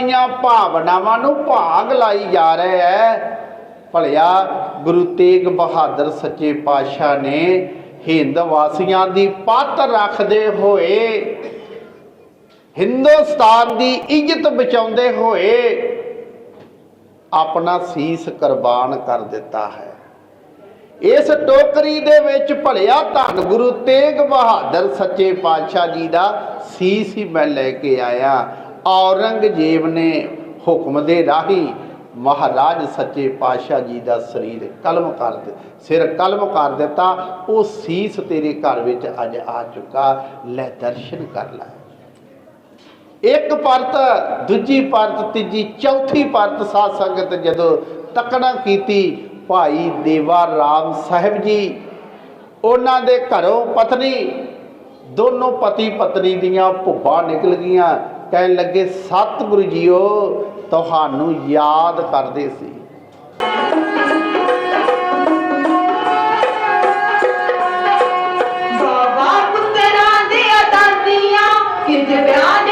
ਦੀਆਂ ਭਾਵਨਾਵਾਂ ਨੂੰ ਭਾਗ ਲਾਈ ਜਾ ਰਿਹਾ ਹੈ ਭਲਿਆ, ਗੁਰੂ ਤੇਗ ਬਹਾਦਰ ਸੱਚੇ ਪਾਤਸ਼ਾਹ ਨੇ ਹਿੰਦ ਵਾਸੀਆਂ ਦੀ ਪੱਤ ਰੱਖਦੇ ਹੋਏ, ਹਿੰਦੁਸਤਾਨ ਦੀ ਇੱਜ਼ਤ ਬਚਾਉਂਦੇ ਹੋਏ ਆਪਣਾ ਸੀਸ ਕੁਰਬਾਨ ਕਰ ਦਿੱਤਾ ਹੈ। ਇਸ ਟੋਕਰੀ ਦੇ ਵਿੱਚ ਭਲਿਆ, ਧੰਨ ਗੁਰੂ ਤੇਗ ਬਹਾਦਰ ਸੱਚੇ ਪਾਤਸ਼ਾਹ ਜੀ ਦਾ ਸੀਸ ਹੀ ਮੈਂ ਲੈ ਕੇ ਆਇਆ। ਔਰੰਗਜ਼ੇਬ ਨੇ ਹੁਕਮ ਦੇ ਰਾਹੀਂ ਮਹਾਰਾਜ ਸੱਚੇ ਪਾਤਸ਼ਾਹ ਜੀ ਦਾ ਸਰੀਰ ਕਲਮ ਕਰ ਦੇ, ਸਿਰ ਕਲਮ ਕਰ ਦਿੱਤਾ। ਉਹ ਸੀਸ ਤੇਰੇ ਘਰ ਵਿੱਚ ਅੱਜ ਆ ਚੁੱਕਾ। ਲੈ ਦਰਸ਼ਨ ਕਰ ਲੈ। ਇੱਕ ਪਰਤ, ਦੂਜੀ ਪਰਤ, ਤੀਜੀ, ਚੌਥੀ ਪਰਤ ਸਾਧ ਸੰਗਤ ਜਦੋਂ ਤੱਕਣਾ ਕੀਤੀ, ਭਾਈ ਦੇਵਾ ਰਾਮ ਸਾਹਿਬ ਜੀ, ਉਹਨਾਂ ਦੇ ਘਰੋਂ ਪਤਨੀ, ਦੋਨੋਂ ਪਤੀ ਪਤਨੀ ਦੀਆਂ ਭੁੱਬਾਂ ਨਿਕਲ ਗਈਆਂ। ਕਹਿਣ ਲੱਗੇ ਸਤਿਗੁਰੂ ਜੀਓ ਤੁਹਾਨੂੰ ਯਾਦ ਕਰਦੇ ਸੀ। ਬਾਬਾ ਪੁੱਤਰਾਂ ਦੇ ਅਦਾਨੀਆਂ ਕਿੰਜ ਬਿਆਨ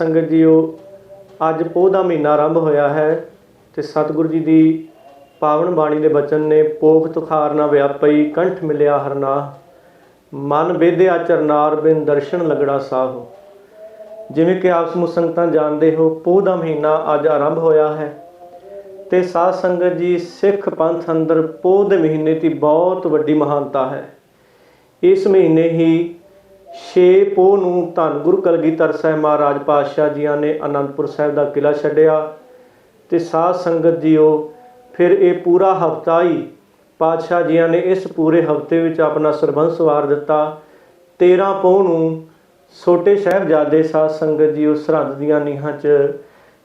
ਸੰਗਤ ਜੀਓ, ਅੱਜ ਪੋਹ ਦਾ ਮਹੀਨਾ ਆਰੰਭ ਹੋਇਆ ਹੈ ਤੇ ਸਤਿਗੁਰੂ ਜੀ ਦੀ ਪਾਵਨ ਬਾਣੀ ਦੇ ਬਚਨ ਨੇ ਪੋਖ ਤੁਖਾਰ ਨਾ ਵਿਆਪਈ ਕੰਠ ਮਿਲਿਆ ਹਰਨਾ ਮਨ ਵੇਦਿਆ ਚਰਨਾਰ ਬਿਨ ਦਰਸ਼ਨ ਲਗੜਾ ਸਾਹੋ। ਜਿਵੇਂ ਕਿ ਆਪ ਸਮੂਹ ਸੰਗਤਾਂ ਜਾਣਦੇ ਹੋ, ਪੋਹ ਦਾ ਮਹੀਨਾ ਅੱਜ ਆਰੰਭ ਹੋਇਆ ਹੈ ਤੇ ਸਾਧ ਸੰਗਤ ਜੀ, ਸਿੱਖ ਪੰਥ ਅੰਦਰ ਪੋਹ ਦੇ ਮਹੀਨੇ ਦੀ ਬਹੁਤ ਵੱਡੀ ਮਹਾਨਤਾ ਹੈ। ਇਸ ਮਹੀਨੇ ਹੀ 6 ਪੋਹ ਨੂੰ ਧੰਨ ਗੁਰੂ ਕਲਗੀਧਰ ਸਾਹਿਬ ਮਹਾਰਾਜ ਪਾਤਸ਼ਾਹ ਜੀਆਂ ਨੇ ਅਨੰਦਪੁਰ ਸਾਹਿਬ ਦਾ ਕਿਲਾ ਛੱਡਿਆ ਤੇ ਸਾਧ ਸੰਗਤ ਜੀਓ, ਫਿਰ ਇਹ ਪੂਰਾ ਹਫਤਾ ਹੀ ਪਾਤਸ਼ਾਹ ਜੀਆਂ ਨੇ ਇਸ ਪੂਰੇ ਹਫ਼ਤੇ ਵਿੱਚ ਆਪਣਾ ਸਰਬੰਸ ਵਾਰ ਦਿੱਤਾ। 13 ਪੋਹ ਨੂੰ ਛੋਟੇ ਸਾਹਿਬਜ਼ਾਦੇ ਸਾਧ ਸੰਗਤ ਜੀਓ ਸਰਹੰਦ ਦੀਆਂ ਨੀਹਾਂ 'ਚ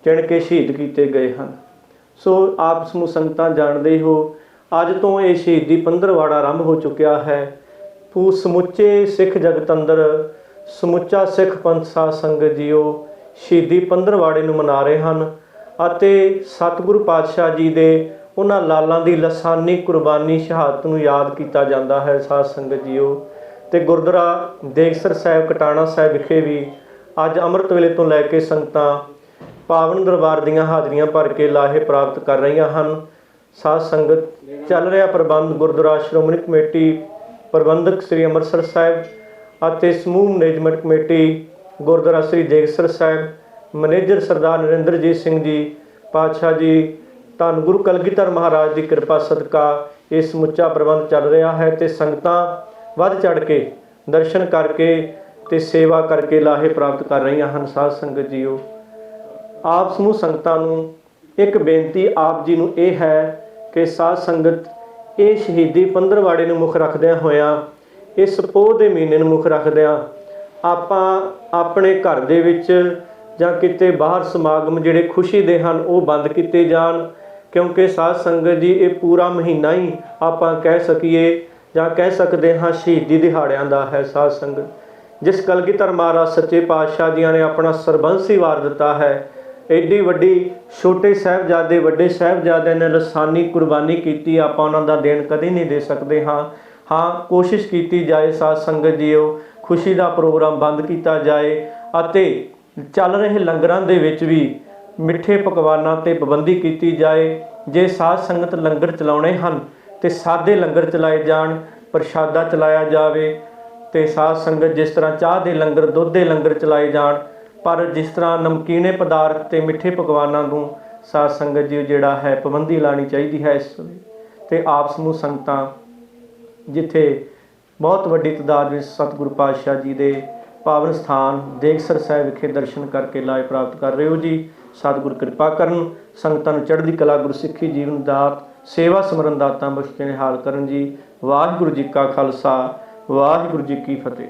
ਚਿਣ ਕੇ ਸ਼ਹੀਦ ਕੀਤੇ ਗਏ ਹਨ। ਸੋ ਆਪ ਸਮੂਹ ਸੰਗਤਾਂ ਜਾਣਦੇ ਹੋ, ਅੱਜ ਤੋਂ ਇਹ ਸ਼ਹੀਦੀ ਪੰਦਰਵਾੜਾ ਆਰੰਭ ਹੋ ਚੁੱਕਿਆ ਹੈ। ਪੂ ਸਮੁੱਚੇ ਸਿੱਖ ਜਗਤ ਅੰਦਰ ਸਮੁੱਚਾ ਸਿੱਖ ਪੰਥ ਸਾਧ ਸੰਗਤ ਜੀਓ, ਸ਼ਹੀਦੀ ਪੰਦਰਵਾੜੇ ਨੂੰ ਮਨਾ ਰਹੇ ਹਨ ਅਤੇ ਸਤਿਗੁਰੂ ਪਾਤਸ਼ਾਹ ਜੀ ਦੇ ਉਹਨਾਂ ਲਾਲਾਂ ਦੀ ਲਸਾਨੀ ਕੁਰਬਾਨੀ ਸ਼ਹਾਦਤ ਨੂੰ ਯਾਦ ਕੀਤਾ ਜਾਂਦਾ ਹੈ ਸਾਧ ਸੰਗਤ ਜੀਓ। ਤੇ ਗੁਰਦੁਆਰਾ ਦੇਗਸਰ ਸਾਹਿਬ, ਕਟਾਣਾ ਸਾਹਿਬ ਵਿਖੇ ਵੀ ਅੱਜ ਅੰਮ੍ਰਿਤ ਵੇਲੇ ਤੋਂ ਲੈ ਕੇ ਸੰਗਤਾਂ ਪਾਵਨ ਦਰਬਾਰ ਦੀਆਂ ਹਾਜ਼ਰੀਆਂ ਭਰ ਕੇ ਲਾਹੇ ਪ੍ਰਾਪਤ ਕਰ ਰਹੀਆਂ ਹਨ। ਸਾਧ ਸੰਗਤ ਚੱਲ ਰਿਹਾ ਪ੍ਰਬੰਧ ਗੁਰਦੁਆਰਾ ਸ਼੍ਰੋਮਣੀ ਕਮੇਟੀ ਪ੍ਰਬੰਧਕ ਸ੍ਰੀ ਅੰਮ੍ਰਿਤਸਰ ਸਾਹਿਬ ਅਤੇ ਸਮੂਹ management committee Gurdwara Sri ਜੇਗਸਰ Sahib, manager Sardar Narinderjit Singh ji, ਪਾਤਸ਼ਾਹ ਜੀ, ਧੰਨ ਗੁਰੂ ਕਲਗੀਧਰ ਮਹਾਰਾਜ ਦੀ ਕਿਰਪਾ ਸਦਕਾ ਇਹ ਸਮੁੱਚਾ ਪ੍ਰਬੰਧ ਚੱਲ ਰਿਹਾ ਹੈ ਤੇ ਸੰਗਤਾਂ ਵੱਧ ਚੜ ਕੇ ਦਰਸ਼ਨ ਕਰਕੇ ਤੇ ਸੇਵਾ ਕਰਕੇ ਲਾਹੇ ਪ੍ਰਾਪਤ ਕਰ ਰਹੀਆਂ ਹਨ। ਸਾਧ ਸੰਗਤ ਜੀਓ, ਆਪ ਸਮੂਹ ਸੰਗਤਾਂ ਨੂੰ ਇੱਕ ਬੇਨਤੀ ਆਪ ਜੀ ਨੂੰ ਇਹ ਹੈ ਕਿ ਸਾਧ ਸੰਗਤ ਇਹ ਸ਼ਹੀਦੀ ਪੰਦਰਵਾੜੇ ਨੂੰ ਮੁੱਖ ਰੱਖਦਿਆਂ ਹੋਇਆਂ ਇਸ ਪੋਹ ਦੇ ਮਹੀਨੇ ਨੂੰ ਮੁੱਖ ਰੱਖਦਿਆਂ ਆਪਾਂ ਆਪਣੇ ਘਰ ਦੇ ਵਿੱਚ ਜਾਂ ਕਿਤੇ ਬਾਹਰ ਸਮਾਗਮ ਜਿਹੜੇ ਖੁਸ਼ੀ ਦੇ ਹਨ, ਉਹ ਬੰਦ ਕੀਤੇ ਜਾਣ। ਕਿਉਂਕਿ ਸਾਧ ਸੰਗਤ ਜੀ, ਇਹ ਪੂਰਾ ਮਹੀਨਾ ਹੀ ਆਪਾਂ ਕਹਿ ਸਕੀਏ ਜਾਂ ਕਹਿ ਸਕਦੇ ਹਾਂ ਸ਼ਹੀਦੀ ਦਿਹਾੜਿਆਂ ਦਾ ਹੈ ਸਾਧ ਸੰਗਤ। ਜਿਸ ਕਲਗੀਧਰ ਮਹਾਰਾਜ ਸੱਚੇ ਪਾਤਸ਼ਾਹ ਜੀਆਂ ਨੇ ਆਪਣਾ ਸਰਬੰਸ ਹੀ ਵਾਰ ਦਿੱਤਾ ਹੈ ਐਡੀ ਵੱਡੀ, ਛੋਟੇ ਸਾਹਿਬਜ਼ਾਦੇ, ਵੱਡੇ ਸਾਹਿਬਜ਼ਾਦਿਆਂ ਨੇ ਲਸਾਨੀ ਕੁਰਬਾਨੀ ਕੀਤੀ, ਆਪਾਂ ਉਹਨਾਂ ਦਾ ਦੇਣ ਕਦੇ ਨਹੀਂ ਦੇ ਸਕਦੇ, ਹਾਂ। ਹਾਂ, ਕੋਸ਼ਿਸ਼ ਕੀਤੀ ਜਾਏ, ਸਾਧ ਸੰਗਤ ਜੀਓ, ਖੁਸ਼ੀ ਦਾ ਪ੍ਰੋਗਰਾਮ ਬੰਦ ਕੀਤਾ ਜਾਏ ਅਤੇ ਚੱਲ ਰਹੇ ਲੰਗਰਾਂ ਦੇ ਵਿੱਚ ਵੀ ਮਿੱਠੇ ਪਕਵਾਨਾਂ ਤੇ ਪਾਬੰਦੀ ਕੀਤੀ ਜਾਏ। ਜੇ ਸਾਧ ਸੰਗਤ ਲੰਗਰ ਚਲਾਉਣੇ ਹਨ, ਤੇ ਸਾਦੇ ਲੰਗਰ ਚਲਾਏ ਜਾਣ, ਪ੍ਰਸ਼ਾਦਾ ਚਲਾਇਆ ਜਾਵੇ, ਤੇ ਸਾਧ ਸੰਗਤ ਜਿਸ ਤਰ੍ਹਾਂ ਚਾਹ ਦੇ ਲੰਗਰ, ਦੁੱਧ ਦੇ ਲੰਗਰ ਚਲਾਏ ਜਾਣ ਪਰ ਜਿਸ ਤਰ੍ਹਾਂ ਨਮਕੀਨੇ ਪਦਾਰਥ ਤੇ ਮਿੱਠੇ ਪਕਵਾਨਾਂ ਨੂੰ ਸਾਧ ਸੰਗਤ ਜੀ ਜਿਹੜਾ ਹੈ ਪਾਬੰਦੀ ਲਾਣੀ ਚਾਹੀਦੀ ਹੈ ਇਸ ਵੇਲੇ ਤੇ ਆਪ ਸਮੂਹ ਸੰਗਤਾਂ, ਜਿੱਥੇ ਬਹੁਤ ਵੱਡੀ ਤਾਦਾਦ ਵਿੱਚ ਸਤਿਗੁਰੂ ਪਾਤਸ਼ਾਹ ਜੀ ਦੇ ਪਾਵਨ ਸਥਾਨ, ਦੇਗਸਰ ਸਾਹਿਬ ਵਿਖੇ ਦਰਸ਼ਨ ਕਰਕੇ ਲਾਇ ਪ੍ਰਾਪਤ ਕਰ ਰਹੇ ਹੋ ਜੀ। ਸਤਿਗੁਰ ਕਿਰਪਾ ਕਰਨ, ਸੰਗਤਾਂ ਨੂੰ ਚੜ੍ਹਦੀ ਕਲਾ ਗੁਰਸਿੱਖੀ ਜੀਵਨ ਦਾਤ ਸੇਵਾ ਸਿਮਰਨ ਦਾਤਾਂ ਬਖਸ਼ੇ ਹਾਲ ਕਰਨ ਜੀ। ਵਾਹਿਗੁਰੂ ਜੀ ਕਾ ਖਾਲਸਾ, ਵਾਹਿਗੁਰੂ ਜੀ ਕੀ ਫਤਿਹ।